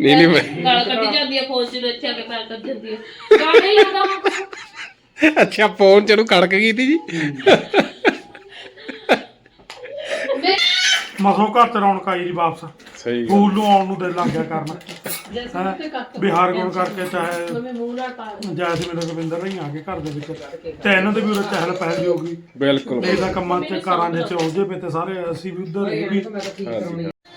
ਨਹੀਂ ਨਹੀਂ ਮੈਂ ਗਾਲ ਕੱਢੀ ਜਾਂਦੀ ਆ ਫੋਨ 'ਚ ਨੂੰ ਇੱਥੇ ਆ ਕੇ ਪੈਰ ਕਰ ਜਾਂਦੀ ਆ ਗਾਲ ਨਹੀਂ ਲੱਗਦਾ ਅੱਛਾ ਫੋਨ ਚ ਨੂੰ ਕੜਕ ਗਈ ਤੀ ਜੀ ਮਸੋਂ ਘਰ ਤੇ ਰੌਣਕ ਆਈ ਦੀ ਵਾਪਸ। ਸਹੀ ਸਕੂਲ ਨੂੰ ਆਉਣ ਨੂੰ ਦਿਲ ਲੱਗ ਗਿਆ ਕਰਨ। ਹੈਂ। ਬਿਹਾਰ ਗੁਣ ਕਰਕੇ ਚਾਹੇ ਮੈਂ ਮੂੰਹ ਨਾਲ ਪਾ ਜੈਸੇ ਮੇਰੇ ਰਵਿੰਦਰ ਰਹੀ ਆ ਕੇ ਘਰ ਦੇ ਵਿੱਚ। ਤੇ ਇਹਨਾਂ ਦੇ ਵੀ ਉਰੇ ਚਹਿਲ ਪਹਿਲ ਹੋ ਗਈ। ਬਿਲਕੁਲ। ਇਹ ਤਾਂ ਕੰਮਾਂ 'ਚ ਕਾਰਾਂ ਦੇ 'ਚ ਉਲਝੇ ਪਏ ਤੇ ਸਾਰੇ ਅਸੀਂ ਵੀ ਉਧਰ ਵੀ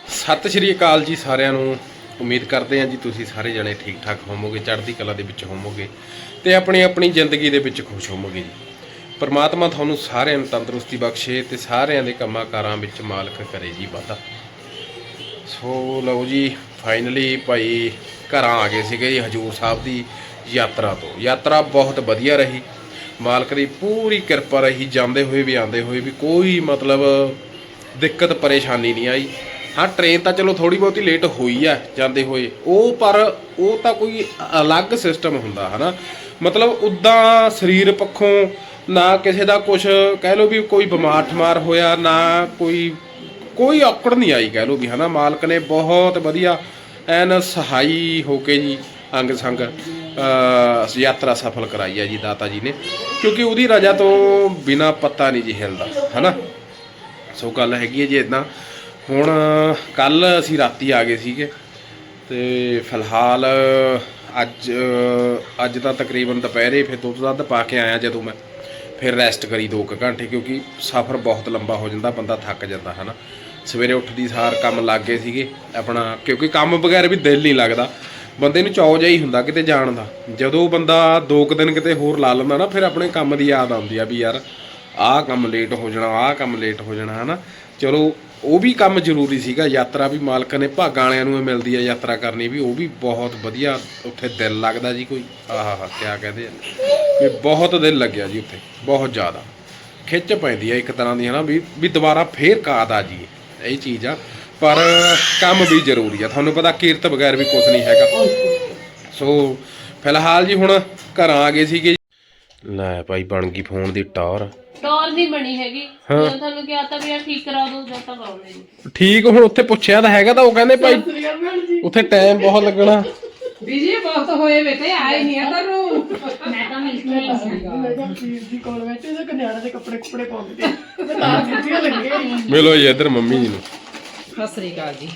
ਸਤਿ ਸ਼੍ਰੀ ਅਕਾਲ ਜੀ ਸਾਰਿਆਂ ਨੂੰ। ਉਮੀਦ ਕਰਦੇ ਹਾਂ ਜੀ ਤੁਸੀਂ ਸਾਰੇ ਜਣੇ ਠੀਕ ਠਾਕ ਹੋਵੋਗੇ, ਚੜ੍ਹਦੀ ਕਲਾ ਦੇ ਵਿੱਚ ਹੋਵੋਗੇ ਤੇ ਆਪਣੀ ਆਪਣੀ ਜ਼ਿੰਦਗੀ ਦੇ ਵਿੱਚ ਖੁਸ਼ ਹੋਵੋਗੇ ਜੀ। ਪਰਮਾਤਮਾ ਤੁਹਾਨੂੰ ਸਾਰਿਆਂ ਨੂੰ ਤੰਦਰੁਸਤੀ ਬਖਸ਼ੇ ਤੇ ਸਾਰਿਆਂ ਦੇ ਕੰਮਾਂ ਕਾਰਾਂ ਵਿੱਚ ਮਾਲਕ ਕਰੇ ਜੀ ਵਾਧਾ। ਸੋ ਲਓ ਜੀ ਫਾਈਨਲੀ ਭਾਈ ਘਰਾਂ ਆ ਗਏ ਸੀਗੇ ਜੀ, ਹਜੂਰ ਸਾਹਿਬ ਦੀ ਯਾਤਰਾ ਤੋਂ। ਯਾਤਰਾ ਬਹੁਤ ਵਧੀਆ ਰਹੀ। ਮਾਲਕ ਦੀ ਪੂਰੀ ਕਿਰਪਾ ਰਹੀ, ਜਾਂਦੇ ਹੋਏ ਵੀ ਆਉਂਦੇ ਹੋਏ ਵੀ ਕੋਈ ਮਤਲਬ ਦਿੱਕਤ, ਪਰੇਸ਼ਾਨੀ ਨਹੀਂ ਆਈ। ਹਾਂ ਟ੍ਰੇਨ ਤਾਂ ਚਲੋ ਥੋੜੀ ਬਹੁਤੀ ਲੇਟ ਹੋਈ ਆ ਜਾਂਦੇ ਹੋਏ। ਉਹ ਪਰ ਉਹ ਤਾਂ ਕੋਈ ਅਲੱਗ ਸਿਸਟਮ ਹੁੰਦਾ, ਹਨਾ। ਮਤਲਬ ਉਦਾਂ ਸਰੀਰ ਪੱਖੋਂ ਨਾ ਕਿਸੇ ਦਾ ਕੁਝ ਕਹਿ ਲਓ ਵੀ ਕੋਈ ਬਿਮਾਰ ਠਮਾਰ ਹੋਇਆ, ਨਾ ਕੋਈ ਕੋਈ ਔਕੜ ਨਹੀਂ ਆਈ, ਕਹਿ ਲਓ ਵੀ, ਹਨਾ। ਮਾਲਕ ਨੇ ਬਹੁਤ ਵਧੀਆ ਐਨ ਸਹਾਈ ਹੋ ਕੇ ਜੀ ਅੰਗ ਸੰਗ ਯਾਤਰਾ ਸਫਲ ਕਰਾਈ ਹੈ ਜੀ, ਦਾਤਾ ਜੀ ਨੇ। ਕਿਉਂਕਿ ਉਹਦੀ ਰਜਾ ਤੋਂ ਬਿਨਾ ਪੱਤਾ ਨਹੀਂ ਜੀ ਹਿਲਦਾ, ਹਨਾ। ਸੋ ਗੱਲ ਹੈਗੀ ਹੈ ਜੀ ਇਦਾਂ ਹੁਣ ਕੱਲ ਅਸੀਂ ਰਾਤੀ ਆ ਗਏ ਸੀਗੇ ਤੇ ਫਿਲਹਾਲ ਅੱਜ ਅੱਜ ਤਾਂ ਤਕਰੀਬਨ ਦੁਪਹਿਰੇ ਫਿਰ ਦੁੱਧ ਦੱਧ ਪਾ ਕੇ ਆਇਆ ਜਦੋਂ ਮੈਂ। ਫਿਰ ਰੈਸਟ ਕਰੀ 2 ਘੰਟੇ ਕਿਉਂਕਿ ਸਫ਼ਰ ਬਹੁਤ ਲੰਬਾ ਹੋ ਜਾਂਦਾ, ਬੰਦਾ ਥੱਕ ਜਾਂਦਾ, ਹਨਾ। ਸਵੇਰੇ ਉੱਠਦੀ ਸਾਰ ਕੰਮ ਲੱਗ ਗਏ ਸੀਗੇ, ਆਪਣਾ ਕਿਉਂਕਿ ਕੰਮ ਬਗੈਰ ਵੀ ਦਿਲ ਨਹੀਂ ਲੱਗਦਾ। ਬੰਦੇ ਨੂੰ ਚੌ ਜਿਹਾ ਹੀ ਹੁੰਦਾ ਕਿਤੇ ਜਾਣ ਦਾ। ਜਦੋਂ ਬੰਦਾ ਦੋ ਕੁ ਦਿਨ ਕਿਤੇ ਹੋਰ ਲਾ ਲੈਂਦਾ ਨਾ, ਫਿਰ ਆਪਣੇ ਕੰਮ ਦੀ ਯਾਦ ਆਉਂਦੀ ਆ ਵੀ ਯਾਰ ਆਹ ਕੰਮ ਲੇਟ ਹੋ ਜਾਣਾ, ਆਹ ਕੰਮ ਲੇਟ ਹੋ ਜਾਣਾ, ਹਨਾ। ਚਲੋ ਉਹ ਵੀ ਕੰਮ ਜ਼ਰੂਰੀ ਸੀਗਾ, ਯਾਤਰਾ ਵੀ ਮਾਲਕ ਨੇ, ਭਾਗਾਂ ਵਾਲਿਆਂ ਨੂੰ ਇਹ ਮਿਲਦੀ ਹੈ ਯਾਤਰਾ ਕਰਨੀ ਵੀ, ਉਹ ਵੀ ਬਹੁਤ ਵਧੀਆ ਉੱਥੇ ਦਿਲ ਲੱਗਦਾ ਜੀ ਕੋਈ। ਆਹਾ, ਕਿਆ ਕਹਦੇ ਆ। ਵੀ ਬਹੁਤ ਦਿਲ ਲੱਗਿਆ ਜੀ ਉੱਥੇ, ਬਹੁਤ ਜ਼ਿਆਦਾ। ਖਿੱਚ ਪੈਂਦੀ ਹੈ ਇੱਕ ਤਰ੍ਹਾਂ ਦੀ, ਹਨਾ, ਵੀ ਵੀ ਦੁਬਾਰਾ ਫੇਰ ਕਾਦ ਆ ਜੀ ਇਹ ਚੀਜ਼ ਆ, ਪਰ ਕੰਮ ਵੀ ਜ਼ਰੂਰੀ ਆ। ਤੁਹਾਨੂੰ ਪਤਾ ਕੀਰਤ ਬਗੈਰ ਵੀ ਕੁਝ ਨਹੀਂ ਹੈਗਾ। ਸੋ, ਫਿਲਹਾਲ ਜੀ ਹੁਣ ਘਰਾਂ ਆ ਗਏ ਸੀਗੇ। ਲੈ ਭਾਈ ਬਣ ਗਈ ਫੋਨ ਦੀ ਟਾਵਰ ਟੌਰ ਨਹੀਂ ਬਣੀ ਹੈਗੀ। ਜਦੋਂ ਤੁਹਾਨੂੰ ਕਿਹਾ ਤਾਂ ਵੀ ਆ ਠੀਕ ਕਰਾ ਦੋ ਜਾਂ ਤਾਂ ਕਰਾਉਣੇ ਨਹੀਂ ਠੀਕ ਹੁਣ ਉੱਥੇ ਪੁੱਛਿਆ ਤਾਂ ਹੈਗਾ ਤਾਂ ਉਹ ਕਹਿੰਦੇ ਭਾਈ ਉੱਥੇ ਟਾਈਮ ਬਹੁਤ ਲੱਗਣਾ। ਬੀਜੀ ਬਹੁਤ ਹੋਏ ਬੇਟੇ ਆਏ ਨਹੀਂ ਅਦਰ ਨੂੰ ਮੈਂ ਤਾਂ ਮਿਲਦੀ ਨਹੀਂ ਦੀ ਕੋਲ ਬੈਠੇ ਤੇ ਕਨਿਆਣਾ ਦੇ ਕੱਪੜੇ ਕੁਪੜੇ ਪਾਉਂਦੇ ਤੇ ਨਾਲ ਜਿੱਤੀਆਂ ਲੱਗੀਆਂ ਮਿਲੋ ਜੀ ਇੱਧਰ ਮੰਮੀ ਜੀ ਨੂੰ। ਸਤਿ ਸ੍ਰੀ ਅਕਾਲ ਜੀ।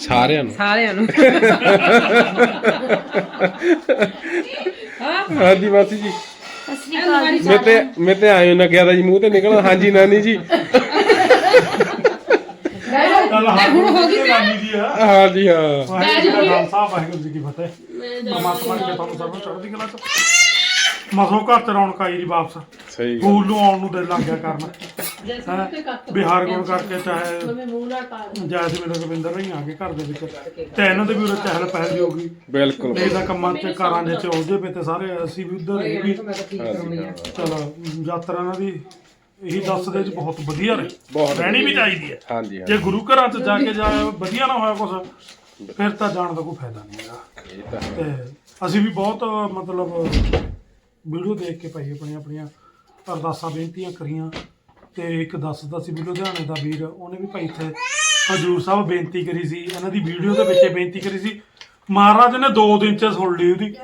ਸਾਰਿਆਂ ਨੂੰ। ਸਾਰਿਆਂ ਨੂੰ। ਹਾਂਜੀ ਮਾਸੀ ਜੀ। ਮੈਂ ਤੇ ਮੈਂ ਤੇ ਆਇਓ ਨਾ ਕਿਹਾ ਤਾਂ ਜੀ ਮੂੰਹ ਤੇ ਨਿਕਲਣਾ। ਹਾਂਜੀ ਨਾਨੀ ਜੀ। ਹੁਣ ਹੋ ਗਈ ਹਾਂ। ਜੀ ਜੀ ਕਲਾ ਮਸੋਂ ਘਰ ਤੇ ਰੌਣਕ ਆਈ ਦੀ ਵਾਪਸ। ਸਹੀ ਗੱਲ। ਸਕੂਲ ਨੂੰ ਆਉਣ ਨੂੰ ਦਿਲ ਲੱਗ ਗਿਆ ਕਰਨ। ਹੈਂ। ਬਿਹਾਰ ਗੁਣ ਕਰਕੇ ਚਾਹੇ ਮੈਂ ਮੂੰਹ ਨਾਲ ਪਾ ਰਵਿੰਦਰ ਆ ਕੇ ਘਰ ਦੇ ਵਿੱਚ। ਤੇ ਇਹਨਾਂ ਦੇ ਵੀ ਉਰੇ ਚਹਿਲ ਪਹਿਲ ਹੋ ਗਈ। ਬਿਲਕੁਲ। ਇਹ ਤਾਂ ਕੰਮਾਂ 'ਚ ਕਾਰਾਂ ਦੇ 'ਚ ਉਲਝੇ ਪਏ ਤੇ ਸਾਰੇ ਅਸੀਂ ਵੀ ਉਧਰ ਇਹ ਵੀ ਚਲੋ ਯਾਤਰਾ ਇਹਨਾਂ ਦੀ ਇਹੀ ਦੱਸਦੇ ਚ ਬਹੁਤ ਵਧੀਆ ਰਹੀ ਬਹੁਤ ਰਹਿਣੀ ਵੀ ਚਾਹੀਦੀ ਹੈ। ਹਾਂਜੀ ਹਾਂ ਜੇ ਗੁਰੂ ਘਰਾਂ 'ਚ ਜਾ ਕੇ ਜਾ ਵਧੀਆ ਨਾ ਹੋਇਆ ਕੁਛ ਫਿਰ ਤਾਂ ਜਾਣ ਦਾ ਕੋਈ ਫਾਇਦਾ ਨਹੀਂ ਹੈਗਾ। ਇਹ ਤਾਂ ਹੈ। ਤੇ ਅਸੀਂ ਵੀ ਬਹੁਤ ਮਤਲਬ ਵੀਡੀਓ ਦੇਖ ਕੇ ਭਾਈ ਆਪਣੀਆਂ ਆਪਣੀਆਂ ਅਰਦਾਸਾਂ ਬੇਨਤੀਆਂ ਕਰੀਆਂ। ਤੇ ਇੱਕ ਦੱਸਦਾ ਸੀ ਵੀ ਲੁਧਿਆਣੇ ਦਾ ਵੀਰ ਉਹਨੇ ਵੀ ਭਾਈ ਇੱਥੇ ਹਜੂਰ ਸਾਹਿਬ ਬੇਨਤੀ ਕਰੀ ਸੀ ਇਹਨਾਂ ਦੀ ਵੀਡੀਓ ਦੇ ਵਿੱਚ ਇਹ ਬੇਨਤੀ ਕਰੀ ਸੀ। ਮਹਾਰਾਜ ਨੇ 2 ਦਿਨ ਚ ਸੁਣ ਲਈ ਉਹਦੀ।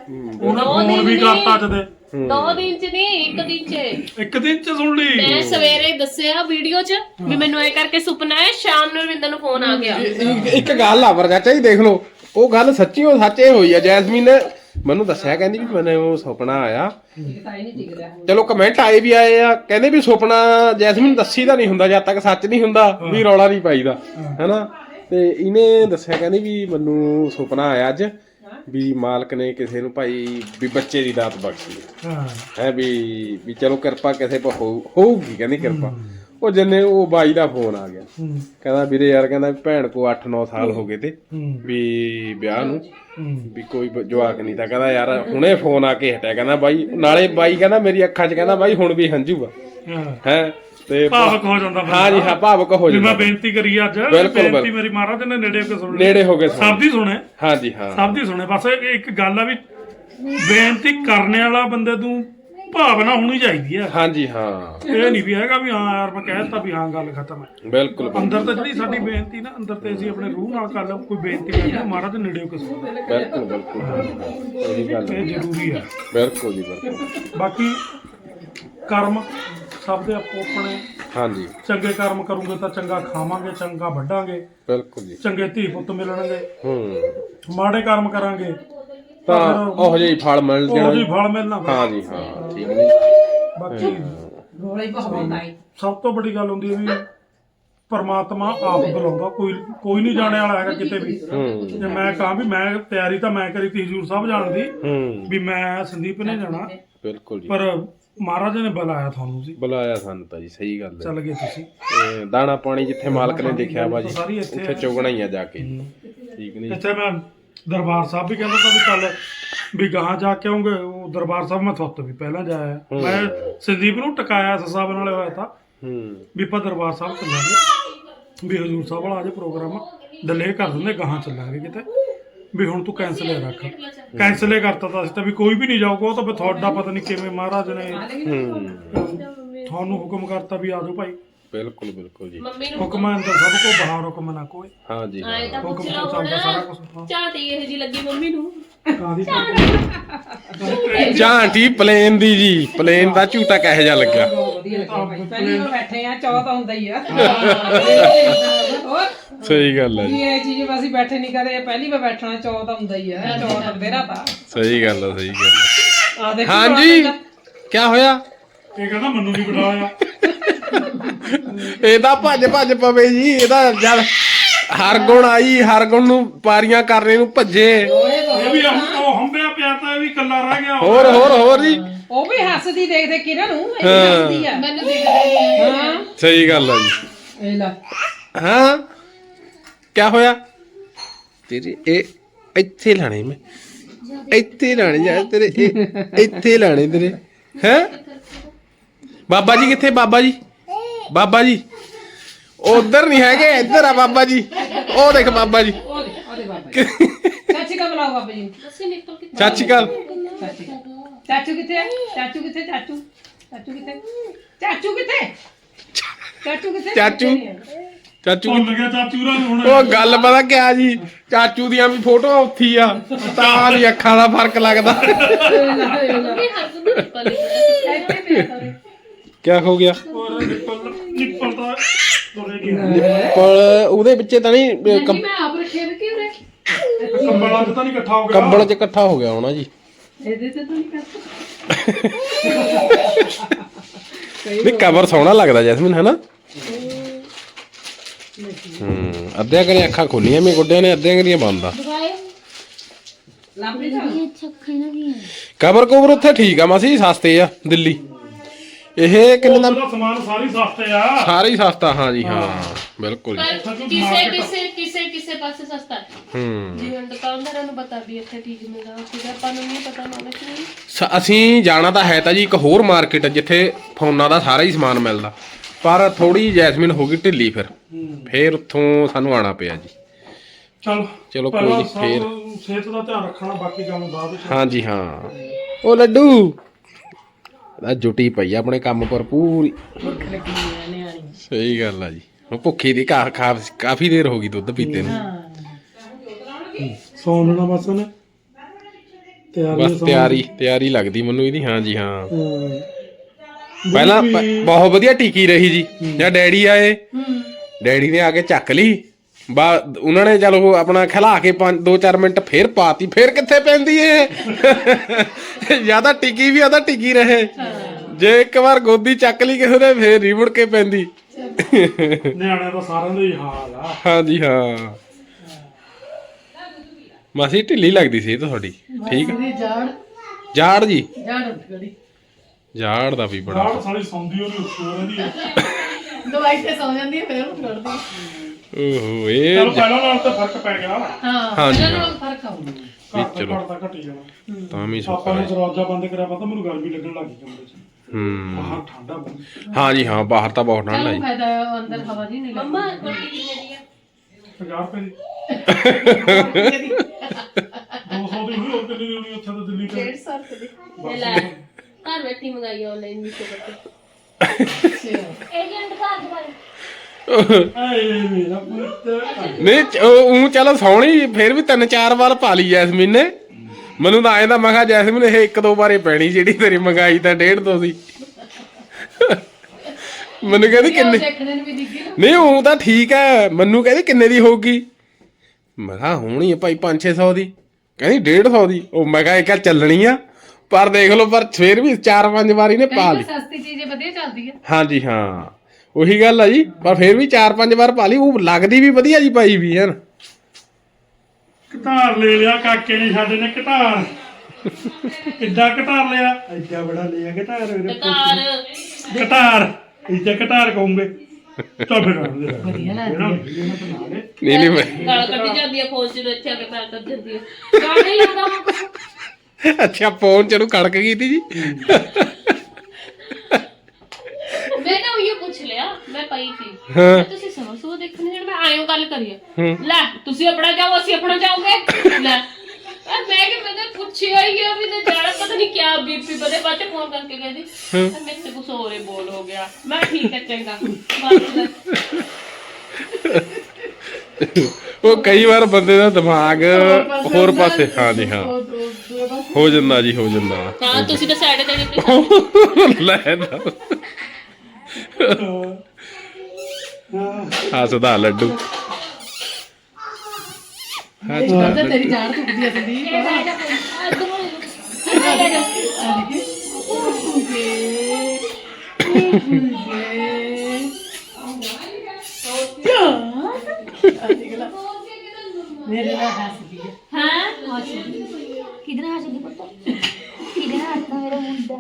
ਉਹਨੇ ਦੋ ਫੋਨ ਦਿਨ ਵੀ ਨਹੀਂ। ਕਰਤਾ ਜਦੇ ਦੋ। ਦਿਨ ਚ ਨਹੀਂ ਇੱਕ ਦਿਨ ਚ। ਇੱਕ ਦਿਨ ਚ ਸੁਣ ਲਈ। ਮੈਂ ਸਵੇਰੇ ਦੱਸਿਆ ਵੀਡੀਓ 'ਚ ਵੀ ਮੈਨੂੰ ਐ ਕਰਕੇ ਸੁਪਨਾ ਹੈ ਸ਼ਾਮ ਨੂੰ ਰਵਿੰਦਰ ਨੂੰ ਫੋਨ ਆ ਗਿਆ। ਇੱਕ- ਇੱਕ ਗੱਲ ਆ ਪਰ ਚਾਚਾ ਜੀ ਦੇਖ ਲਓ। ਉਹ ਗੱਲ ਸੱਚੀ ਉਹ ਸੱਚੇ ਹੋਈ ਆ ਜੈਸਮੀਨ ਨੇ ਮੈਨੂੰ ਦੱਸਿਆ ਕਹਿੰਦੀ ਵੀ ਮੈਨੂੰ ਉਹ ਸੁਪਨਾ ਆਇਆ। ਚਲੋ ਕਮੈਂਟ ਆਏ ਵੀ ਆਏ ਆ ਕਹਿੰਦੇ ਵੀ ਸੁਪਨਾ ਜੈਸਮੀਨ ਦੱਸੀ ਦਾ ਨਹੀਂ ਹੁੰਦਾ ਜਦ ਤੱਕ ਸੱਚ ਨਹੀਂ ਹੁੰਦਾ ਵੀ ਰੌਲਾ ਨਹੀਂ ਪਾਈਦਾ ਹੈਨਾ? ਤੇ ਇਹਨੇ ਦੱਸਿਆ ਕਹਿੰਦੀ ਵੀ ਮੈਨੂੰ ਸੁਪਨਾ ਆਇਆ ਅੱਜ ਵੀ ਮਾਲਕ ਨੇ ਕਿਸੇ ਨੂੰ ਭਾਈ ਵੀ ਬੱਚੇ ਦੀ ਦਾਤ ਬਖਸ਼ੀ। ਹੈ। ਵੀ ਵੀ ਚਲੋ ਕਿਰਪਾ ਕਿਸੇ ਪਰ ਹੋਊ- ਹੋਊਗੀ ਕਹਿੰਦੀ ਕਿਰਪਾ। ਉਹ ਜੰਨੇ ਉਹ ਬਾਈ ਦਾ ਫੋਨ ਆ ਗਿਆ। ਹੂੰ। ਕਹਿੰਦਾ ਵੀਰੇ ਯਾਰ ਕਹਿੰਦਾ ਵੀ ਭੈਣ ਕੋ 8-9 ਸਾਲ ਹੋ। ਗਏ ਤੇ ਹੂੰ। ਵੀ ਵਿਆਹ ਨੂੰ। ਵੀ ਕੋਈ ਬ- ਜਵਾਕ ਨਹੀਂ ਤਾਂ ਕਹਿੰਦਾ ਯਾਰ ਹੁਣੇ ਫੋਨ ਆ ਕੇ ਹਟਿਆ। ਕਹਿੰਦਾ ਬਾਈ ਨਾਲੇ ਬਾਈ ਕਹਿੰਦਾ ਮੇਰੀ ਅੱਖਾਂ 'ਚ ਕਹਿੰਦਾ ਬਾਈ ਹੁਣ ਵੀ ਹੰਝੂ ਆ। ਹਾਂ। ਹੈ ਤੇ ਭਾਵਕ ਹੋ ਜਾਂਦਾ ਬੰਦਾ। ਹਾਂ ਜੀ ਹਾਂ ਭਾਵਕ ਹੋ ਵੀ ਮੈਂ ਜਾਂਦਾ। ਬੇਨਤੀ ਕਰੀ ਅੱਜ ਬਿਲਕੁਲ, ਬੇਨਤੀ ਬਿਲਕੁਲ। ਮੇਰੀ ਮਹਾਰਾਜ ਨੇ ਨੇੜੇ ਹੋ ਕੇ ਸੁਣ ਲਈ। ਨੇੜੇ ਹੋ ਗਏ ਸਭ ਦੀ ਸੁਣੇ। ਹਾਂ ਜੀ ਹਾਂ। ਸਭ ਦੀ ਸੁਣੇ। ਬਸ ਇਹ ਇੱਕ ਗੱਲ ਆ ਵੀ ਬੇਨਤੀ ਕਰਨੇ ਵਾਲਾ ਬੰਦੇ ਨੂੰ ਭਾਵਨਾ ਹੋਣੀ ਚਾਹੀਦੀ ਆ। ਹਾਂਜੀ ਹਾਂ। ਇਹ ਨਹੀਂ ਵੀ ਹੈਗਾ ਵੀ ਹਾਂ ਯਾਰ ਮੈਂ ਕਹਿ ਦਿੱਤਾ ਵੀ ਹਾਂ ਗੱਲ ਖਤਮ ਹੈ। ਬਿਲਕੁਲ ਅੰਦਰ ਤਾਂ ਜਿਹੜੀ ਸਾਡੀ ਬੇਨਤੀ ਨਾ ਅੰਦਰ ਤੇ ਅਸੀਂ ਆਪਣੇ ਰੂਹ ਨਾਲ ਕਰ ਲਓ ਕੋਈ ਬੇਨਤੀ ਕਰਦੇ ਹਾਂ, ਮਹਾਰਾਜ ਦੇ ਨੇੜੇ ਕਿਸੇ। ਬਿਲਕੁਲ ਬਿਲਕੁਲ। ਉਹੀ ਗੱਲ ਹੈ। ਇਹ ਜ਼ਰੂਰੀ ਆ ਬਿਲਕੁਲ ਜੀ ਬਿਲਕੁਲ। ਬਾਕੀ ਕਰਮ ਸਭ ਦੇ ਆਪੋ ਆਪਣੇ। ਹਾਂਜੀ। ਚੰਗੇ ਕਰਮ ਕਰੂਗੇ ਤਾਂ ਚੰਗਾ ਖਾਵਾਂਗੇ ਚੰਗਾ ਵੱਢਾਂਗੇ। ਬਿਲਕੁਲ ਜੀ। ਚੰਗੇ ਧੀ ਪੁੱਤ ਮਿਲਣਗੇ। ਹੂੰ। ਮਾੜੇ ਕਰਮ ਕਰਾਂਗੇ। ਤਾਂ ਉਹ ਜਿਹੀ ਫਲ ਮਿਲ ਉਹ ਜਾਣਾ। ਜੀ ਫਲ ਮਿਲਣਾ ਹਾਂ ਜੀ ਹਾਂ ਠੀਕ ਨਹੀਂ ਬਾਕੀ ਰੋਲੇ ਬਹੁਤ ਆਈ ਸਭ ਤੋਂ ਵੱਡੀ ਗੱਲ ਹੁੰਦੀ ਹੈ ਵੀ ਪਰਮਾਤਮਾ ਆਪ ਬੁਲਾਉਂਦਾ। ਕੋਈ ਕੋਈ ਨਹੀਂ ਜਾਣੇ ਵਾਲਾ ਹੈਗਾ ਕਿਤੇ ਵੀ। ਹੂੰ। ਜੇ ਮੈਂ ਕਹਾਂ ਵੀ ਮੈਂ ਤਿਆਰੀ ਤਾਂ ਮੈਂ ਕਰੀ ਤੀ ਹਜੂਰ ਸਾਹਿਬ ਜਾਣ ਦੀ। ਹੂੰ। ਵੀ ਮੈਂ ਸੰਦੀਪ ਨੇ ਜਾਣਾ। ਬਿਲਕੁਲ ਜੀ। ਪਰ ਮਹਾਰਾਜ ਨੇ ਬੁਲਾਇਆ ਤੁਹਾਨੂੰ ਜੀ। ਬੁਲਾਇਆ ਸਾਨੂੰ ਤਾਂ ਜੀ ਸਹੀ ਗੱਲ ਹੈ। ਚੱਲ ਗਏ ਤੁਸੀਂ। ਇਹ ਦਾਣਾ ਪਾਣੀ ਜਿੱਥੇ ਮਾਲਕ ਨੇ ਦੇਖਿਆ ਬਾਜੀ ਸਾਰੀ ਇੱਥੇ ਉੱਥੇ ਚੁਗਣਾ ਹੀ ਆ ਜਾ ਕੇ। ਠੀਕ ਨਹੀਂ? ਇੱਥੇ ਮੈਂ ਦਰਬਾਰ ਸਾਹਿਬ ਵੀ ਕਹਿੰਦਾ ਤਾਂ ਵੀ ਚੱਲ ਵੀ ਗਾਹਾਂ ਜਾ ਕੇ ਆਉਂਗੇ ਉਹ ਦਰਬਾਰ ਸਾਹਿਬ ਮੈਂ ਤੁਹਾਡੇ ਤੋਂ ਵੀ ਪਹਿਲਾਂ ਜਾਇਆ। ਮੈਂ ਸੰਦੀਪ ਨੂੰ ਟਕਾਇਆ ਸਸਾਬ ਨਾਲੇ ਹੋਇਆ ਤਾਂ। ਹੂੰ। ਵੀ ਆਪਾਂ ਦਰਬਾਰ ਸਾਹਿਬ ਚੱਲਾਂਗੇ। ਵੀ ਹਜੂਰ ਸਾਹਿਬ ਵਾਲਾ ਅੱਜ ਪ੍ਰੋਗਰਾਮ ਡਿਲੇ ਕਰ ਦਿੰਦੇ ਗਾਹਾਂ ਚੱਲਾਂਗੇ ਕਿਤੇ। ਵੀ ਹੁਣ ਤੂੰ ਕੈਨਸਲ ਹੀ ਰੱਖ। ਕੈਨਸਲ ਹੀ ਕਰਤਾ ਤਾਂ ਅਸੀਂ ਤਾਂ ਵੀ ਕੋਈ ਵੀ ਨਹੀਂ ਜਾਊਗਾ ਉਹ ਤਾਂ ਫਿਰ ਤੁਹਾਡਾ ਪਤਾ ਨਹੀਂ ਕਿਵੇਂ ਮਹਾਰਾਜ ਨੇ ਹੂੰ। ਤੁਹਾਨੂੰ ਹੁਕਮ ਕਰਤਾ ਵੀ ਆਜੋ ਭਾਈ। ਬਿਲਕੁਲ ਬਿਲਕੁਲ ਜੀ। ਮੰਮੀ ਨੂੰ ਹੁਕਮ ਹੈ ਅੰਦਰ ਸਭ ਕੋ ਬਾਹਰ ਹੁਕਮ ਨਾ ਕੋਈ। ਹਾਂ ਜੀ ਆਏ ਤਾਂ ਹੁਕਮ ਪੁੱਛ ਤੋਂ ਸਾਰਾ ਹੁਣ। ਕੁਝ ਝਾਟੀ ਇਹ ਜੀ ਲੱਗੀ ਮੰਮੀ ਨੂੰ। ਕਾਦੀ ਝਾਂਟੀ। ਪਲੇਨ ਦੀ ਜੀ ਪਲੇਨ ਦਾ ਝੂਟਾ ਕਿਹੋ ਜਿਹਾ ਲੱਗਿਆ? ਵਧੀਆ ਲੱਗਿਆ ਪਹਿਲੀ ਵਾਰ ਬੈਠੇ ਆ ਚੌਥ ਹੁੰਦਾ ਹੀ ਆ। ਹੋਰ? ਸਹੀ ਗੱਲ ਹੈ ਜੀ। ਵੀ ਇਹ ਚੀਜ਼ ਅਸੀਂ ਬੈਠੇ ਨਹੀਂ ਕਦੇ। ਪਹਿਲੀ ਵਾਰ ਬੈਠਣਾ ਚੌਥ ਹੁੰਦਾ ਹੀ ਆ। ਚੌਥ ਤਾਂ। ਸਹੀ ਗੱਲ ਹੈ ਸਹੀ ਗੱਲ ਹੈ। ਆ ਦੇਖੋ ਹਾਂਜੀ ਕੀ ਹੋਇਆ? ਇਹ ਕਹਿੰਦਾ ਮੈਨੂੰ ਨਹੀਂ ਬਿਠਾਇਆ ਇਹਦਾ ਭੱਜ ਭੱਜ ਪਵੇ ਜੀ ਇਹਦਾ ਜਦ ਹਰਗੁਣ ਆਈ ਹਰਗੁਣ ਨੂੰ ਪਾਰੀਆਂ ਕਰਨੇ ਨੂੰ ਭੱਜੇ। ਇਹ ਵੀ ਹਮ- ਉਹ ਹੰਬਿਆ ਪਿਆ ਤਾਂ ਇਹ ਵੀ ਕੱਲਾ ਰਹਿ ਗਿਆ। ਹੋਰ ਹੋਰ ਹੋਰ ਜੀ। ਉਹ ਵੀ ਹੱਸਦੀ ਦੇਖ ਦੇਖ ਕਿਰਨ ਨੂੰ ਇਹ ਵੀ ਹੱਸਦੀ ਆ। ਮੈਨੂੰ ਦੇਖਦੇ ਹਾਂ। ਸਹੀ ਗੱਲ ਹੈ ਜੀ। ਇਹ ਲੈ। ਹਾਂ। ਕੀ ਹੋਇਆ? ਤੇਰੇ ਇਹ ਇੱਥੇ ਲਾਣੇ ਮੈਂ। ਇੱਥੇ ਲਾਣੇ ਜਾ ਤੇਰੇ ਇਹ ਇੱਥੇ ਲਾਣੇ ਤੇਰੇ। ਹੈ? ਬਾਬਾ ਜੀ ਕਿੱਥੇ? ਬਾਬਾ ਜੀ। ਬਾਬਾ ਜੀ ਉਧਰ ਨਹੀਂ ਹੈਗੇ ਇੱਧਰ ਆ ਬਾਬਾ ਜੀ। ਉਹ ਦੇਖ ਬਾਬਾ ਜੀ। ਉਹਦੇ ਉਹਦੇ ਬਾਬਾ ਜੀ। ਚਾਚੀ ਕਾ ਬੁਲਾਓ ਬਾਬਾ ਜੀ ਨੂੰ। ਅਸੀਂ ਨਿਕਲ ਕੇ ਚਾਚੀ ਕਾਲ ਚਾਚੀ ਚਾਚੂ ਕਿੱਥੇ ਹੈ ਚਾਚੂ ਕਿੱਥੇ ਚਾਚੂ? ਚਾਚੂ ਕਿੱਥੇ? ਚਾਚੂ ਕਿੱਥੇ? ਚਾਚੂ ਕਿੱਥੇ? ਚਾਚੂ। ਚਾਚੂ ਭੁੱਲ ਗਿਆ ਚਾਚੂ ਰਾਂ ਹੁਣ। ਉਹ ਗੱਲ ਪਤਾ ਕਿਆ ਜੀ? ਚਾਚੂ ਦੀਆਂ ਵੀ ਫੋਟੋਆਂ ਉੱਥੀ ਆ। ਤਾਂ ਦੀ ਅੱਖਾਂ ਦਾ ਫ਼ਰਕ ਲੱਗਦਾ। ਇੱਥੇ ਪਿਆ ਕਰੇ ਕਿਆ ਹੋ ਗਿਆ? ਹੋਰ। ਤੁਰੇ ਗਿਆ। ਪਰ ਉਹਦੇ ਵਿੱਚ ਤਾਂ ਨਹੀਂ ਮੈਂ ਆਪ ਰੱਖਿਆ ਵੀ ਕਿਉਂ ਰੇ ਕੰਬਲਾਂ 'ਚ ਤਾਂ ਨਹੀਂ ਇਕੱਠਾ ਹੋ ਗਿਆ। ਕੰਬਲ 'ਚ ਇਕੱਠਾ ਹੋ ਗਿਆ ਹੋਣਾ ਜੀ। ਇਹਦੇ ਤੇ ਤਾਂ ਨਹੀਂ ਕਰਦਾ ਨਹੀਂ ਕਵਰ ਸੋਹਣਾ ਲੱਗਦਾ ਜੈਸਮੀਨ ਹੈਨਾ? ਹੂੰ ਅੱਧਿਆਂ ਕਰੀਆਂ ਅੱਖਾਂ ਖੁੱਲੀਆਂ ਮੇ ਗੁੱਡਿਆਂ ਨੇ ਅੱਧਿਆਂ ਕਰੀਆਂ ਬੰਦ ਆ। ਲਾਪਰੀ ਜਾ ਕਵਰ ਕੋਵਰ ਉੱਥੇ ਠੀਕ ਆ ਮਾਸੀ ਸਸਤੇ ਆ ਦਿੱਲੀ। ਇਹ ਕਿੰਨੇ ਦਾ? ਉਹਦਾ ਸਮਾਨ ਸਾਰੀ ਸਸਤੇ ਆ। ਸਾਰੇ ਹੀ ਸਸਤਾ ਹਾਂ ਜੀ ਹਾਂ। ਬਿਲਕੁਲ ਜੀ। ਪਰ ਕਿਸੇ ਕਿਸੇ ਕਿਸੇ ਕਿਸੇ ਪਾਸੇ ਸਸਤਾ ਹੈ। ਹੂੰ। ਜਿਵੇਂ ਦੁਕਾਨਦਾਰਾਂ ਨੂੰ ਪਤਾ ਵੀ ਇੱਥੇ ਠੀਕ ਮਿਲਦਾ ਉੱਥੇ ਤਾਂ ਆਪਾਂ ਨੂੰ ਨਹੀਂ ਪਤਾ ਨੌਲੇਜ ਨਹੀਂ ਸ- ਅਸੀਂ ਜਾਣਾ ਤਾਂ ਹੈ ਤਾਂ ਜੀ ਇੱਕ ਹੋਰ ਮਾਰਕੀਟ ਜਿੱਥੇ ਫੋਨਾਂ ਦਾ ਸਾਰਾ ਹੀ ਸਮਾਨ ਮਿਲਦਾ। ਪਰ ਥੋੜੀ ਜੈਸਮੀਨ ਹੋ ਗਈ ਢਿੱਲੀ ਫਿਰ। ਫੇਰ ਉੱਥੋਂ ਸਾਨੂੰ ਆਣਾ ਪਿਆ ਜੀ। ਚਲ ਚਲੋ ਕੋਈ ਨੀ, ਸਭ ਫੇਰ। ਸਿਹਤ ਦਾ ਧਿਆਨ ਰੱਖਣਾ ਬਾਕੀ ਗੱਲ ਬਾਅਦ ਵਿੱਚ ਹਾਂ ਜੀ ਹਾਂ। ਉਹ ਲੱਡੂ। ਆ ਜੁਟੀ ਪਈ ਆ ਆਪਣੇ ਕੰਮ ਪਰ ਪੂਰੀ। ਸਹੀ ਗੱਲ ਆ ਜੀ। ਉਹ ਭੁੱਖੀ ਦੀ ਕਾ ਖਾ- ਕਾਫੀ ਦੇਰ ਹੋ ਗਈ ਦੁੱਧ ਪੀਤੇ ਨੂੰ। ਸੌਣ ਲੈਣਾ ਬਸ ਨੇ ਤਿਆਰੀ ਬਸ ਤਿਆਰੀ ਤਿਆਰੀ ਲੱਗਦੀ ਮੈਨੂੰ ਇਹਦੀ ਹਾਂ ਜੀ ਹਾਂ। ਹੂੰ। ਪਹਿਲਾਂ ਪ- ਬਹੁਤ ਵਧੀਆ ਟਿਕੀ ਰਹੀ ਜੀ। ਜਾਂ ਡੈਡੀ ਆਏ ਡੈਡੀ ਨੇ ਆ ਕੇ ਚੱਕ ਲਈ। ਬਾ ਉਹਨਾਂ ਨੇ ਚਲੋ ਆਪਣਾ ਖਿਲਾ ਕੇ 2-4 ਮਿੰਟ ਫੇਰ ਪਾਤੀ ਫੇਰ ਕਿੱਥੇ ਪੈਂਦੀ ਏ? ਜ਼ਿਆਦਾ ਟਿਕੀ ਵੀ ਆਦਾ ਟਿਕੀ ਰਹੇ। ਜੇ ਇੱਕ ਵਾਰ ਗੋਦੀ ਚੱਕ ਲਈ ਕਿਸੇ ਨੇ ਫੇਰ ਰੀਵੜ ਕੇ ਪੈਂਦੀ। ਨਿਆਣਿਆਂ ਦਾ ਸਾਰਿਆਂ ਦਾ ਹੀ ਹਾਲ ਆ। ਹਾਂ ਜੀ ਹਾਂ। ਮਾਸੀ ਢਿੱਲੀ ਲੱਗਦੀ ਸੀ ਇਹ ਤਾਂ ਤੁਹਾਡੀ। ਠੀਕ ਇਹਦੀ ਜਾੜ। ਜਾੜ ਜੀ? ਜਾੜ ਉੱਠ ਗਈ। ਜਾੜ ਦਾ ਵੀ ਬੜਾ ਰਾਤ ਸਾਲੀ ਸੌਂਦੀ ਉਹਦੀ ਉੱਠੀ ਰਹਿੰਦੀ ਹੈ ਦਵਾਈ ਤੇ ਸੌ ਜਾਂਦੀ ਹੈ ਫਿਰ ਉੱਠ ਖੜਦੀ ਓਹੋ ਇਹ ਚਲੋ ਪਹਿਲਾਂ ਨਾਲ ਤਾਂ ਫ਼ਰਕ ਪੈ ਗਿਆ। ਹਾਂ ਹਾਂ ਜੀ ਇਹਨਾਂ ਹਾਂ। ਨਾਲ ਫ਼ਰਕ ਆਉਂਦਾ। ਘੱਟ ਚਲੋ। ਘੱਟ ਘਟੀ ਜਾਣਾ। ਤਾਂ ਵੀ ਸੁੱਕਾ ਆਪਾਂ ਨੇ ਦਰਵਾਜ਼ਾ ਬੰਦ ਕਰਿਆ ਪਤਾ ਮੈਨੂੰ ਗਰਮੀ ਲੱਗਣ ਲੱਗ ਗਈ ਕਮਰੇ 'ਚ। ਹੂੰ। ਬਾਹਰ ਠੰਡਾ ਬਹੁਤ। ਹਾਂ ਜੀ ਹਾਂ ਬਾਹਰ ਤਾਂ ਬਹੁਤ ਠੰਡ ਹੈ ਕਾਹਨੂੰ ਫਾਇਦਾ ਹੈ, ਅੰਦਰ ਹਵਾ ਜੀ ਨਹੀਂ ਮੰਮਾ ਰੋਟੀ ਕਿੰਨੇ ਦੀ ਆ? 50 ਰੁਪਏ ਦੀ। ਲੱਗਦੀ 200 ਦੀ ਹੋਈ ਹੋਰ ਕਿੰਨੀ ਦੀ ਹੋਣੀ ਉੱਥੇ ਤਾਂ ਦਿੱਲੀ ਤੇ 150 ਰੁਪਏ ਦੀ। ਇਹ ਲੈ ਘਰ ਬੈਠੀ ਮੰਗਾਈ ਆਨਲਾਈਨ ਮੀਸ਼ੋ ਕਰਕੇ ਏਜੰਟ ਘਰ ਦੁਬਾਰਾ ਆਏ ਮੇਰਾ ਪੁੱਤ ਨਹੀਂ ਉਹ ਚਲੋ ਸੋਹਣੀ ਫਿਰ ਵੀ ਤਿੰਨ ਚਾਰ ਵਾਰ ਪਾ ਲਈ ਜੈਸਮੀਨ ਨੇ। ਮੈਨੂੰ ਤਾਂ ਆਏ ਦਾ ਮੈਂ ਕਿਹਾ ਜੈਸਮੀਨ ਇਹ ਇੱਕ ਦੋ ਵਾਰੇ ਪੈਣੀ ਜਿਹੜੀ ਤੇਰੀ ਮੰਗਾਈ ਤਾਂ ਡੇਢ ਦੋ ਸੀ। ਮੈਨੂੰ ਕਹਿੰਦੀ ਕਿੰਨੇ ਦੇਖਣੇ ਨੂੰ ਵੀ ਦਿੱਗੀ ਨਹੀਂ ਉਹ ਤਾਂ ਠੀਕ ਹੈ ਮੈਨੂੰ ਕਹਿੰਦੀ ਕਿੰਨੇ ਦੀ ਹੋਊਗੀ। ਮੈਂ ਕਿਹਾ ਹੋਣੀ ਹੈ ਭਾਈ 5-600 ਦੀ। ਕਹਿੰਦੀ 150 ਦੀ। ਉਹ ਮੈਂ ਕਿਹਾ ਇਹ ਕਿਆ ਚੱਲਣੀ ਆ? ਪਰ ਦੇਖ ਲਓ ਪਰ ਫੇਰ ਵੀ 4-5 ਵਾਰੀ ਨੇ ਪਾ ਲਈ। ਸਸਤੀ ਚੀਜ਼ ਵਧੀਆ ਚੱਲਦੀ ਹੈ ਹਾਂਜੀ ਹਾਂ। ਉਹੀ ਗੱਲ ਆ ਜੀ ਪਰ ਫੇਰ ਵੀ 4-5 ਵਾਰ ਪਾ ਲਈ ਉਹ ਲੱਗਦੀ ਵੀ ਵਧੀਆ ਜੀ ਪਾਈ ਵੀ ਹੈ ਨਾ ਕਟਾਰ ਲੈ ਲਿਆ ਕਾਕੇ ਨੇ ਸਾਡੇ ਨੇ ਕਟਾਰ ਕਿੱਡਾ ਕਟਾਰ ਲਿਆ? ਐਡਾ ਬੜਾ ਲਿਆ ਕਟਾਰ ਮੇਰੇ ਕਾਰ ਕਟਾਰ ਇੱਥੇ ਕਟਾਰ ਕਹੂੰਗੇ। ਤਾਂ ਫਿਰ ਵਧੀਆ ਲੱਗਦਾ। ਨਹੀਂ ਨਹੀਂ ਮੈਂ ਗਾਲ ਕੱਢੀ ਜਾਂਦੀ ਆ ਫੋਨ 'ਚ ਇੱਥੇ ਆ ਕੇ ਪੈਰ ਕਰ ਜਾਂਦੀ ਆ। ਗਾਲ ਨਹੀਂ ਕੁਛ। ਅੱਛਾ ਫੋਨ ਚ ਨੂੰ ਕੜਕ ਗਈ ਤੀ ਜੀ ਮੈਂ ਨਾ ਉਹ ਪੁੱਛ ਲਿਆ ਮੈਂ ਪਈ ਸੀ। ਹਾਂ। ਤੁਸੀਂ ਸਮਝ ਸੋ ਦੇਖਣੇ ਜਿਹੜਾ ਮੈਂ ਆਇਓ ਗੱਲ ਕਰੀਏ। ਲੈ ਤੁਸੀਂ ਆਪਣਾ ਜਾਓ ਅਸੀਂ ਆਪਣਾ ਜਾਓਗੇ? ਲੈ। ਆ ਮੈਂ ਕਿ ਮੈਂ ਪੁੱਛਿਆ ਹੀ ਆ ਵੀ ਤੇ ਜਾਣਾ ਪਤਾ ਨਹੀਂ ਕਿਆ ਬੀਪੀ ਬਦੇ ਬਾਅਦ ਚ ਫੋਨ ਕਰਕੇ ਕਹਿੰਦੀ ਮੇਰੇ ਤੇ ਕੁਛ ਹੋਰ ਹੀ ਬੋਲ ਹੋ ਗਿਆ। ਮੈਂ ਠੀਕ ਹੈ ਚੰਗਾ। ਉਹ ਕਈ ਵਾਰ ਬੰਦੇ ਦਾ ਦਿਮਾਗ ਹੋਰ ਪਾਸੇ ਹਾਂਜੀ ਹਾਂ ਹੋ। ਜਾਂਦਾ ਜੀ ਹੋ ਜਾਂਦਾ। ਹਾਂ ਤੁਸੀਂ ਤਾਂ ਸਾਈਡ ਤੇ ਨਹੀਂ ਲੈ ਨਾ। ਹੱਸਦਾ ਲੱਡੂ। ਹੱਸਦਾ ਤੇਰੀ ਜਾਨ ਟੁੱਟਦੀ ਆ ਸੰਦੀਪ ਮੇਰੇ ਨਾਲ ਹੱਸਦੀ ਹੈ ਹਾਂ। ਕਿਹਦੇ ਨਾਲ ਹੱਸਦੀ ਪੁੱਤ? ਨਾਲ ਹੱਸਦਾ ਮੇਰਾ ਮੁੰਡਾ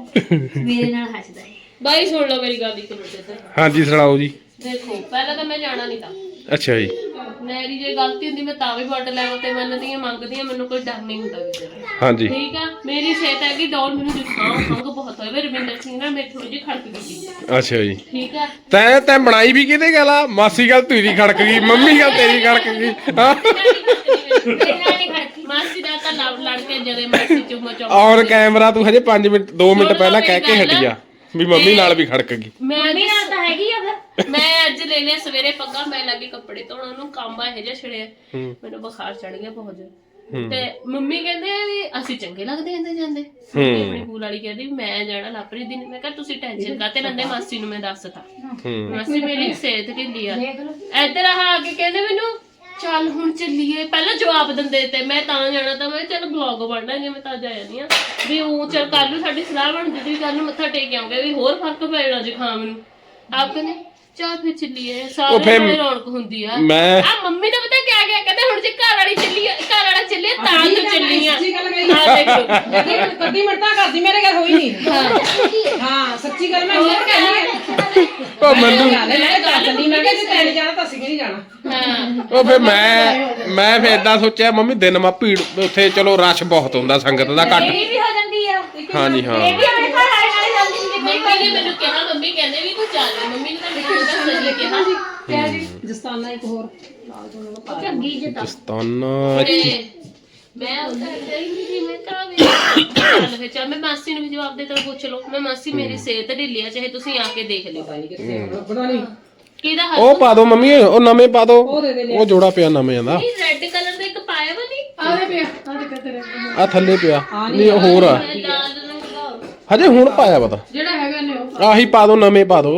ਮੇਰੇ ਨਾਲ ਹੱਸਦਾ ਹੈ ਬਾਈ ਸੁਣ ਲਓ ਮੇਰੀ ਗੱਲ ਇੱਕ ਮਿੰਟ ਇੱਧਰ। ਹਾਂਜੀ ਸੁਣਾਓ ਜੀ। ਦੇਖੋ ਪਹਿਲਾਂ ਤਾਂ ਮੈਂ ਜਾਣਾ ਨਹੀਂ ਤਾਂ। ਅੱਛਾ ਜੀ। ਮੇਰੀ ਜੇ ਗਲਤੀ ਹੁੰਦੀ ਮੈਂ ਤਾਂ ਵੀ ਵੱਡ ਲੈਵਲ ਤੇ ਮੰਨਦੀ ਹਾਂ ਮੰਗਦੀ ਹਾਂ ਮੈਨੂੰ ਕੋਈ ਡਰ ਨਹੀਂ ਹੁੰਦਾ ਕਿਸੇ ਦਾ। ਹਾਂਜੀ। ਠੀਕ ਆ? ਮੇਰੀ ਸਿਹਤ ਹੈਗੀ ਡੌਲ ਮੈਨੂੰ ਜ਼ੁਕਾਮ ਖੰਗ ਬਹੁਤ ਹੋਇਆ ਵੇ ਰਵਿੰਦਰ ਸਿੰਘ ਨਾਲ ਮੇਰੀ ਥੋੜੀ ਜਿਹੀ ਖੜਕ ਗਈ ਅੱਛਾ ਜੀ। ਠੀਕ ਆ? ਤੈਂ ਤੈਂ ਬਣਾਈ ਵੀ ਕਿਹਦੇ ਗੱਲ ਆ? ਮਾਸੀ ਗੱਲ ਤੇਰੀ ਖੜਕ ਗਈ ਮੰਮੀ ਗੱਲ ਤੇਰੀ ਖੜਕ ਗਈ। ਹਾਂ। ਮੇਰੇ ਨਾਲ ਨਹੀਂ ਖੜਕੀ ਮਾਸੀ ਦਾ ਤਾਂ ਲੜ ਲੜ ਕੇ ਜਦੇ ਮਾਸੀ ਚੁੰਮਾ ਚੁੰਮ ਔਨ ਕੈਮਰਾ ਤੂੰ ਹਜੇ 5 ਮਿੰਟ 2 ਮਿੰਟ ਪਹਿਲਾਂ ਕਹਿ ਕੇ ਹਟੀ ਆ ਵੀ ਮੰਮੀ ਨਾਲ ਵੀ ਖੜਕ ਗਈ। ਮੈਂ ਮੰਮੀ ਨਾਲ ਤਾਂ ਹੈਗੀ ਆ ਫਿਰ। ਮੈਂ ਅੱਜ ਲੈ ਲਿਆ ਸਵੇਰੇ ਪੱਗਾ ਮੈਂ ਲੱਗੀ ਕੱਪੜੇ ਧੋਣ ਉਹਨੂੰ ਕਾਂਬਾ ਇਹ ਜਿਹਾ ਛੜਿਆ ਮੈਨੂੰ ਬੁਖਾਰ ਚੜ ਗਿਆ ਬਹੁਤ ਜ਼ਿਆਦਾ। ਤੇ ਮੰਮੀ ਕਹਿੰਦੇ ਆ ਵੀ ਅਸੀਂ ਚੰਗੇ ਲੱਗਦੇ ਜਾਂਦੇ। ਜਾਂਦੇ ਆਪਣੀ ਪੂਲ ਵਾਲੀ ਕਹਿੰਦੀ ਮੈਂ ਜਾਣਾ ਲਾਪਰੀ ਦਿਨ ਮੈਂ ਕਿਹਾ ਤੁਸੀਂ ਟੈਨਸ਼ਨ ਕਾਤੇ ਲੈਂਦੇ? ਮਾਸੀ ਨੂੰ ਮੈਂ ਦੱਸਤਾ। ਮਾਸੀ ਮੇਰੀ ਸਿਹਤ ਢਿੱਲੀ ਆ। ਇੱਧਰ ਆ ਕੇ ਕਹਿੰਦੇ ਮੈਨੂੰ ਚੱਲ ਹੁਣ ਚੱਲੀਏ। ਪਹਿਲਾਂ ਜਵਾਬ ਦਿੰਦੇ ਤੇ ਮੈਂ ਤਾਂ ਜਾਣਾ ਤਾਂ ਮੈਂ ਕਿਹਾ ਚੱਲ ਬਲੌਗ ਬਣਨਾ ਜੇ ਮੈਂ ਤਾਂ ਜਾ ਜਾਂਦੀ ਆ ਵੀ ਉਹ ਚੱਲ ਕੱਲ ਨੂੰ ਸਾਡੀ ਸਲਾਹ ਬਣਦੀ ਸੀ ਕੱਲ ਨੂੰ ਮੱਥਾ ਟੇਕ ਆਉਂਗੇ ਵੀ ਹੋਰ ਫ਼ਰਕ ਪੈ ਜਾਣਾ ਜ਼ੁਕਾਮ ਨੂੰ। ਆਪ ਕਹਿੰਦੇ ਚੱਲ ਫਿਰ ਚੱਲੀਏ ਸਾਰੇ ਫਿਰ- ਨਾਲੇ ਰੌਣਕ ਹੁੰਦੀ ਆ। ਮੈਂ ਆ ਮੰਮੀ ਨੇ ਪਤਾ ਕਿਆ ਕਿਹਾ? ਕਹਿੰਦੇ ਹੁਣ ਜੇ ਘਰ ਵਾਲੀ ਚੱਲੀ ਆ- ਘਰ ਵਾਲਾ ਚੱਲੇ ਤਾਂ ਤੂੰ ਚੱਲੀ ਆ। ਸੱਚੀ ਗੱਲ ਕਹੀ ਹਾਂ ਦੇਖ। ਲਓ ਕਦੀ ਕਦੀ ਮਿੰਟਾਂ ਕਰਦੀ ਮੇਰੇ ਘਰ ਹੋਈ ਨਹੀਂ। ਹਾਂ। ਸੱਚੀ ਗੱਲ ਮੈਂ ਹੋਰ ਕਹਿੰਦੀ ਉਹ ਮੈਨੂੰ ਗੱਲ ਹੈ ਮੈਂ ਤਾਂ ਚੱਲੀ ਮੈਂ ਕਿਹਾ ਜੇ ਤੈਨੂੰ ਜਾਣਾ ਤਾਂ ਅਸੀਂ ਵੀ ਨਹੀਂ ਜਾਣਾ? ਹਾਂ। ਉਹ ਫੇ ਮੈਂ ਮੈਂ ਫੇ ਇਦਾਂ ਸੋਚਿਆ ਮੰਮੀ ਦਿਨ ਮਾ ਭੀੜ ਉੱਥੇ ਚਲੋ ਰਸ਼ ਬਹੁਤ ਹੁੰਦਾ ਸੰਗਤ ਦਾ ਘੱਟ। ਇਹ ਵੀ ਹੋ ਜਾਂਦੀ ਆ। ਹਾਂਜੀ ਹਾਂ। ਇਹ ਵੀ ਆਪਣੇ ਘਰ ਆਏ ਨਾਲੇ ਜਾਂਦੀ ਹੁੰਦੀ ਮੰਮੀ ਨੇ ਮੈਨੂੰ ਕਿਹਾ ਮੰਮੀ ਕਹਿੰਦੇ ਵੀ ਤੂੰ ਚੱਲ ਮੰਮੀ ਨੇ ਤਾਂ ਮੈਨੂੰ ਦੱਸਿਆ ਸੀ ਕਿਹਾ ਕਿਹਾ ਜੀ ਜਸਤਾਨਾ ਇੱਕ ਹੋਰ। ਚੰਗੀ ਜਿੱਦਾਂ ਦਸਤਾਨਾ ਤੇ ਮੈਂ ਉੱਧਰ ਗਈ ਨਹੀਂ ਸੀ ਮੈਂ ਕਹਾਂ ਵੀ ਚੱਲ ਫਿਰ ਚੱਲ ਮੈਂ ਮਾਸੀ ਨੂੰ ਵੀ ਜਵਾਬ ਦੇ ਤਾ ਪੁੱਛ ਲਓ। ਮੈਂ ਮਾਸੀ ਮੇਰੀ ਸਿਹਤ ਢਿੱਲੀ ਆ ਚਾਹੇ ਤੁਸੀਂ ਆ ਕੇ ਦੇਖ ਲਿਓ। ਬਣਾ ਲਈ। ਕਿਹਦਾ ਹੱਥ? ਉਹ ਪਾ ਦੋ ਮੰਮੀ ਉਹ ਨਵੇਂ ਪਾ ਦੋ। ਉਹ ਦੇ ਦੇ ਉਹ ਜੋੜਾ ਪਿਆ ਨਵੇਂ ਦਾ। ਨਹੀਂ ਰੈੱਡ ਕਲਰ ਦਾ ਇੱਕ ਪਾਇਆ ਵਾ ਨਹੀਂ ਆਦੇ ਪਿਆ ਆਦੇ ਕਿੱਥੇ ਤੇਰੇ ਆ ਥੱਲੇ ਪਿਆ। ਨਹੀਂ ਉਹ ਹੋਰ ਆ। ਲਾਲ ਹਜੇ ਹੁਣ ਪਾਇਆ ਪਤਾ ਜਿਹੜਾ ਹੈਗਾ ਨੇ ਉਹ ਆਹੀ ਪਾ ਦੋ ਨਵੇਂ ਪਾ ਦੋ।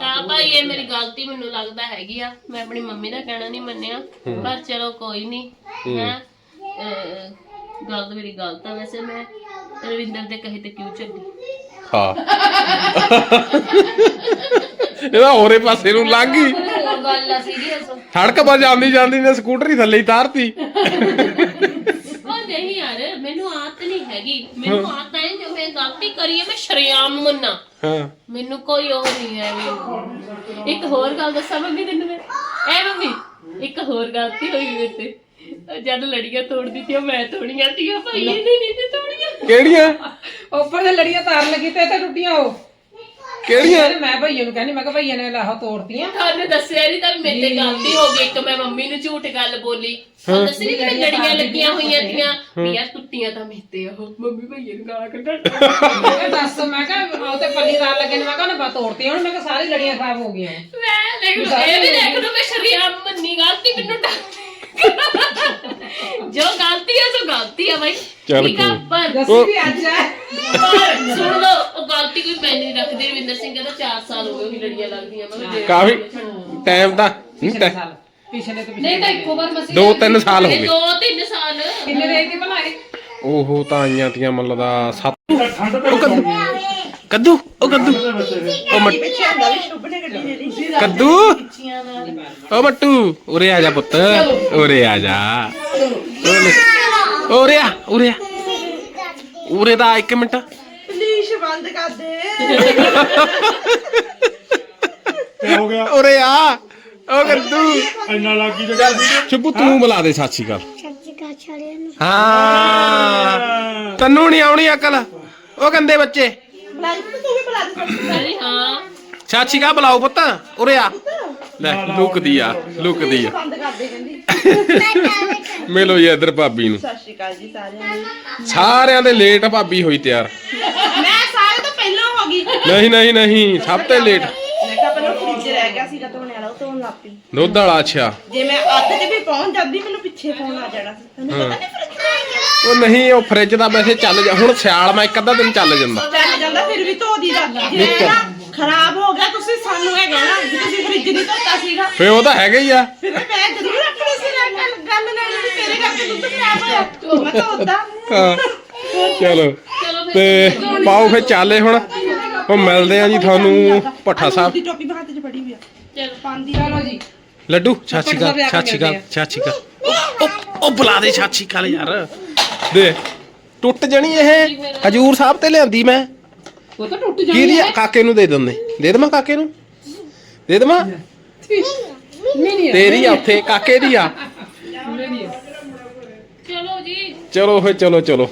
ਤਾਂ ਭਾਈ ਇਹ ਮੇਰੀ ਗਲਤੀ ਮੈਨੂੰ ਲੱਗਦਾ ਹੈਗੀ ਆ। ਮੈਂ ਆਪਣੀ ਮੰਮੀ ਦਾ ਕਹਿਣਾ ਨਹੀਂ ਮੰਨਿਆ। ਪਰ ਚਲੋ ਕੋਈ ਨਹੀਂ। ਹੈ। ਗੱਲ ਤਾਂ ਮੇਰੀ ਗਲਤ ਆ ਵੈਸੇ ਮੈਂ। ਰਵਿੰਦਰ ਦੇ ਕਹੇ ਤੇ ਕਿਉਂ ਚੱਲੀ? ਹਾਂ। ਇਹਦਾ ਹੋਰੇ ਪਾਸੇ ਨੂੰ ਲੰਘ ਗਈ। ਗੱਲ ਆ ਸੀਰੀਅਸ ਸੜਕ ਪਰ ਜਾਂਦੀ ਜਾਂਦੀ ਨੇ ਸਕੂਟਰੀ ਥੱਲੇ ਹੀ ਤਾਰਤੀ। ਨਹੀਂ ਯਾਰ ਮੈਨੂੰ ਆਦਤ ਨਹੀਂ ਹੈਗੀ। ਮੈਨੂੰ ਆਦਤ ਹੈ ਜੋ ਮੈਂ ਗਲਤੀ ਕਰੀ ਹੈ ਮੈਂ ਸ਼ਰੇਆਮ ਮੰਨਾਂ। ਹਾਂ। ਮੈਨੂੰ ਕੋਈ ਉਹ ਨਹੀਂ ਹੈ ਵੀ। ਇੱਕ ਹੋਰ ਗੱਲ ਦੱਸਾਂ ਮੰਮੀ ਤੈਨੂੰ ਮੈਂ? ਐ ਮੰਮੀ ਇੱਕ ਹੋਰ ਗਲਤੀ ਹੋਈ ਮੇਰੇ ਤੇ। ਜਦ ਲੜੀਆਂ ਤੋੜਦੀ ਸੀ ਮੈਂ ਤੋੜੀਆਂ ਸੀ। ਭਾਈ ਇਹਨੇ ਨਹੀਂ ਤੇ ਤੋੜੀਆਂ। ਕਿਹੜੀਆਂ? ਉੱਪਰ ਦੇ ਲੜੀਆਂ ਤਾਰ ਲੱਗੀ ਤੇ ਤੇ ਟੁੱਟੀਆਂ ਉਹ। ਕਿਹੜੀਆਂ? ਮੈਂ ਭਈਏ ਨੂੰ ਕਹਿੰਦੀ ਮੈਂ ਕਿਹਾ ਭਈਏ ਨੇ ਲਾਹੋ ਤੋੜਤੀਆਂ। ਤੁਹਾਨੂੰ ਦੱਸਿਆ ਨਹੀਂ ਤਾਂ ਮੇਰੇ ਤੇ ਗਲਤੀ ਹੋ ਗਈ ਇੱਕ ਮੈਂ ਮੰਮੀ ਨੂੰ ਝੂਠ ਗੱਲ ਬੋਲੀ। ਉਹ ਦੱਸੀ ਨਹੀਂ ਕਿ ਲੜੀਆਂ ਲੱਗੀਆਂ ਹੋਈਆਂ ਤੀਆਂ ਵੀ ਯਾਰ ਟੁੱਟੀਆਂ ਤਾਂ ਮੇਤੇ ਉਹ ਮੰਮੀ ਭਈਏ ਨੂੰ ਗਾਲਾਂ ਕੱਢਣ। ਮੈਂ ਕਿਹਾ ਦੱਸ ਮੈਂ ਕਿਹਾ ਉਹ ਤੇ ਪੱਲੀ ਰਾਲ ਲੱਗੇ ਨੇ ਮੈਂ ਕਿਹਾ ਉਹਨੇ ਬਾ ਤੋੜਤੀਆਂ ਹੁਣ ਮੈਂ ਕਿਹਾ ਸਾਰੀ ਲੜੀਆਂ ਖਰਾਬ ਹੋ ਗਈਆਂ ਮੈਂ ਦੇਖ ਲਓ ਇਹ ਵੀ ਦੇਖ ਲਓ ਮੈਂ ਸ਼ਰੀਆਮ ਮੰਨੀ ਗਲਤੀ ਮੈਨੂੰ ਡਰ ਜੋ ਗਲਤੀ ਹੈ ਸੋ ਗਲਤੀ ਹੈ ਬਾਈ। ਚੱਲ ਠੀਕ ਆ। ਪਰ ਦੱਸੀ ਵੀ ਅੱਜ ਹੈ। ਪਰ ਸੁਣ ਲਓ ਉਹ ਗਲਤੀ ਕੋਈ ਮੈਂ ਨਹੀਂ ਰੱਖਦੀ। ਰਵਿੰਦਰ ਸਿੰਘ ਕਹਿੰਦਾ 4 ਸਾਲ ਹੋ ਗਏ ਉਹੀ ਲੜੀਆਂ ਲੱਗਦੀਆਂ ਮੈਂ ਕਿਹਾ ਜੇ- ਕਾਫੀ ਟਾਈਮ ਦਾ ਪਿਛਲੇ ਸਾਲ ਪਿਛਲੇ ਤੋਂ ਪਿਛਲੇ ਨਹੀਂ ਤਾਂ ਇੱਕੋ ਵਾਰ ਮਸੀ ਦੋ ਤਿੰਨ ਸਾਲ ਹੋ ਇਹ ਗਏ। ਦੋ ਤਿੰਨ ਸਾਲ। ਕਿੰਨੇ ਦੇ ਕੇ ਬਣਾਏ ਉਹ ਤਾਂ ਆਈਆਂ ਤੀਆਂ ਮਤਲਬ ਦਾ ਸੱਤ। ਠੰਡ ਤੇ ਕੱਦੂ। ਕੱਦੂ ਉਹ ਕੱਦੂ। ਉਹ ਮੱਟ ਕੱਦੂ। ਉਹ ਮੱਟੂ ਉਰੇ ਆ ਜਾ ਪੁੱਤ। ਉਰੇ ਆ ਜਾ। ਉਰੇ ਉਰੇ ਆ ਉਰੇ ਆ। ਉਰੇ ਦਾ ਇੱਕ ਮਿੰਟ। ਬੰਦ ਕਰ ਦੇ। ਕੀ ਹੋ ਗਿਆ? ਉਰੇ ਆ। ਉਹ ਕੱਦੂ ਇੰਨਾ ਲੱਗੀ ਜਗ੍ਹਾ ਚੁੱਪ ਤੂੰ ਬੁਲਾ ਦੇ ਸਾਚੀ ਗੱਲ। ਹਾਂ। ਤੈਨੂੰ ਨਹੀਂ ਆਉਣੀ ਅਕਲ। ਉਹ ਗੰਦੇ ਬੱਚੇ। ਬੁਲਾ ਦੇ ਤੂੰ ਵੀ ਬੁਲਾ ਦੇ ਅਰੇ ਹਾਂ। ਚਾਚੀ ਕਾ ਬੁਲਾਓ ਪੁੱਤ। ਉਰੇ ਆ। ਲੈ ਲੁਕਦੀ ਆ ਲੁਕਦੀ ਆ। ਬੰਦ ਕਰ ਦੇ ਕਹਿੰਦੀ। ਮਿਲੋ ਜੀ ਇਧਰ ਭਾਬੀ ਨੂੰ। ਸਤਿ ਸ਼੍ਰੀ ਅਕਾਲ ਜੀ ਸਾਰਿਆਂ ਨੂੰ। ਸਾਰਿਆਂ ਦੇ ਲੇਟ ਭਾਬੀ ਹੋਈ ਤਿਆਰ। ਮੈਂ ਸਾਰੇ ਤੋਂ ਪਹਿਲਾਂ ਹੋ ਗਈ ਨਹੀਂ ਨਹੀਂ ਨਹੀਂ ਸਭ ਤੋਂ ਲੇਟ ਮੈਂ ਕਿਹਾ ਪਹਿਲਾਂ ਫ੍ਰਿਜ ਰਹਿ ਗਿਆ ਸੀਗਾ ਧੋਣੇ ਵਾਲਾ ਉਹ ਧੋਣ ਲੱਗ ਪਈ। ਦੁੱਧ ਵਾਲਾ ਅੱਛਾ। ਜੇ ਮੈਂ ਅੱਧ ਤੇ ਵੀ ਪਹੁੰਚ ਜਾਂਦੀ ਮੈਨੂੰ ਪਿੱਛੇ ਫੋਨ ਆ ਜਾਣਾ ਸੀ। ਤੈਨੂੰ ਪਤਾ ਨਹੀਂ ਫ੍ਰਿਜ ਉਹ ਨਹੀਂ ਉਹ ਫ੍ਰਿਜ ਦਾ ਵੈਸੇ ਚੱਲ ਜਾ ਹੁਣ ਸਿਆਲ ਮੈਂ ਇੱਕ ਅੱਧਾ ਦਿਨ ਚੱਲ ਜਾਂਦਾ। ਚੱਲ ਜਾਂਦਾ ਫਿਰ ਵੀ ਧੋ ਦੀ ਦਾ ਜੇ ਨਾ ਖਰਾਬ ਹੋ ਗਿਆ ਤੁਸੀਂ ਸਾਨੂੰ ਇਹ ਕਹਿਣਾ ਵੀ ਤੁਸੀਂ ਫ੍ਰਿਜ ਨਹੀਂ ਧੋਤਾ ਸੀਗਾ। ਫੇ ਉਹ ਤਾਂ ਹੈਗਾ ਹੀ ਆ। ਫਿਰ ਮੈਂ ਜ਼ਰੂਰ ਰੱਖਣੀ ਸੀ ਨਾ ਗੱਲ ਗੱਲ ਨਾਲ ਵੀ ਤੇਰੇ ਕਰਕੇ ਦੁੱਧ ਖਰਾਬ ਹੋਇਆ। ਮੈਂ ਧੋਤਾ। ਹਾਂ। ਚਲੋ। ਚਲੋ ਫਿਰ ਤੇ ਪਾਓ ਫੇ ਚਾਲੇ ਹੁਣ। ਉਹ ਮਿਲਦੇ ਆ ਜੀ ਤੁਹਾਨੂੰ ਭੱਠਾ ਸਾਹਿਬ। ਦੀ ਟੋਪੀ ਬਾਹਰ ਤੇ ਪੜੀ ਹੋਈ ਆ। ਚਲੋ। ਪਾਂਦੀ ਚਲੋ ਜੀ। ਲੱਡੂ ਚਾਚੀ ਕਾ ਚਾਚੀ ਕਾ ਚਾਚੀ ਕਾ ਉਹ ਉਹ ਬੁਲਾ ਦੇ ਚਾਚੀ ਕਾ ਯਾਰ। ਦੇ ਟੁੱਟ ਜਣੀ ਇਹ? ਹਜੂਰ ਸਾਹਿਬ ਤੇ ਲਿਆਂਦੀ ਮੈਂ। ਉਹ ਤਾਂ ਟੁੱਟ ਕਿਹਦੀ ਆ? ਕਾਕੇ ਨੂੰ ਦੇ ਦਿੰਦੇ। ਦੇ ਦੇਵਾਂ ਕਾਕੇ ਨੂੰ? ਦੇ ਦੇਵਾਂ? ਨਹੀਂ ਨਹੀਂ। ਤੇਰੀ ਆ ਉੱਥੇ ਕਾਕੇ ਦੀ ਆ। ਚਲੋ ਜੀ। ਚਲੋ ਫੇ ਚਲੋ ਚਲੋ।